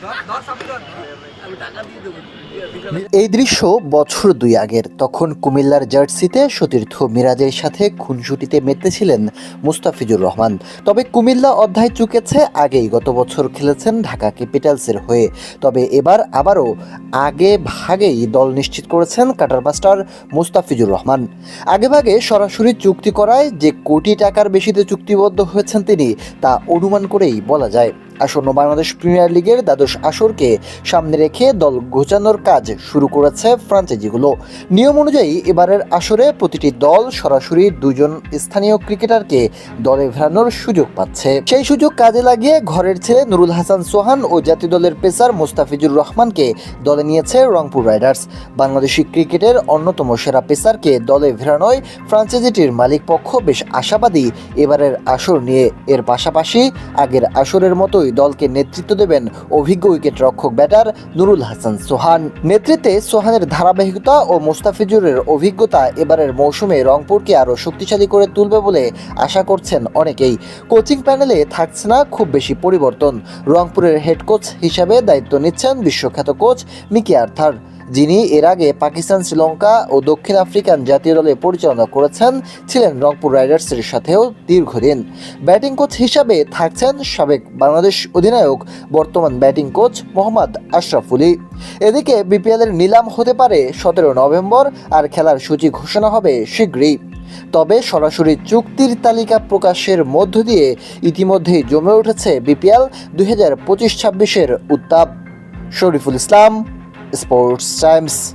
多少米了？এই দৃশ্য বছর দুই আগের। তখন কুমিল্লার জার্সিতে সতীর্থ মিরাজের সাথে খুনসুটিতে মেতেছিলেন মুস্তাফিজুর রহমান। তবে কুমিল্লা অধ্যায় চুকেছে, আগেই গত বছর খেলেছেন ঢাকা ক্যাপিটালসের হয়ে। তবে এবার আবারও আগে ভাগেই দল নিশ্চিত করেছেন কাটার মাস্টার মুস্তাফিজুর রহমান। আগেভাগে সরাসরি চুক্তি করায় যে কোটি টাকার বেশিতে চুক্তিবদ্ধ হয়েছেন তিনি, তা অনুমান করেই বলা যায়। আসন্ন বাংলাদেশ প্রিমিয়ার লিগের দ্বাদশ আসরকে সামনে রেখে দল ঘোচানোর কাজ শুরু করেছে ফ্রাঞ্চাইজিগুলো। নিয়ম অনুযায়ী এবারের আসরে প্রতিটি দল সরাসরি দুজন স্থানীয় ক্রিকেটারকে দলে ফেরানোর সুযোগ পাচ্ছে। সেই সুযোগ কাজে লাগিয়ে ঘরের ছেলে নুরুল হাসান সোহান ও জাতীয় দলের পেসার মোস্তাফিজুর রহমানকে দলে নিয়েছে রংপুর রাইডার্স। বাংলাদেশি ক্রিকেটের অন্যতম সেরা পেসারকে দলে ফেরানোয় ফ্রাঞ্চাইজিটির মালিক পক্ষ বেশ আশাবাদী এবারের আসর নিয়ে। এর পাশাপাশি আগের আসরের মতোই দলকে নেতৃত্ব দেবেন অভিজ্ঞ উইকেট রক্ষক ব্যাটার নুরুল হাসান সোহান। নেতৃত্বে সোহানের ধারাবাহিকতা ও মোস্তাফিজুরের অভিজ্ঞতা এবারের মৌসুমে রংপুরকে আরও শক্তিশালী করে তুলবে বলে আশা করছেন অনেকেই। কোচিং প্যানেলে থাকছে না খুব বেশি পরিবর্তন। রংপুরের হেড কোচ হিসাবে দায়িত্ব নিচ্ছেন বিশ্বখ্যাত কোচ মিকি আর্থার। যিনি এর আগে পাকিস্তান, শ্রীলঙ্কা ও দক্ষিণ আফ্রিকান জাতীয় দলে পরিচালনা করেছেন, ছিলেন রংপুর রাইডার্সের সাথেও দীর্ঘদিন। ব্যাটিং কোচ হিসাবে থাকছেন সাবেক বাংলাদেশ অধিনায়ক, বর্তমান ব্যাটিং কোচ মোহাম্মদ আশরাফুলি এদিকে বিপিএলের নিলাম হতে পারে সতেরো নভেম্বর, আর খেলার সূচি ঘোষণা হবে শীঘ্রই। তবে সরাসরি চুক্তির তালিকা প্রকাশের মধ্য দিয়ে ইতিমধ্যেই জমে উঠেছে বিপিএল দুই হাজার পঁচিশ ছাব্বিশের উত্তাপ। Shariful Islam Sports Times.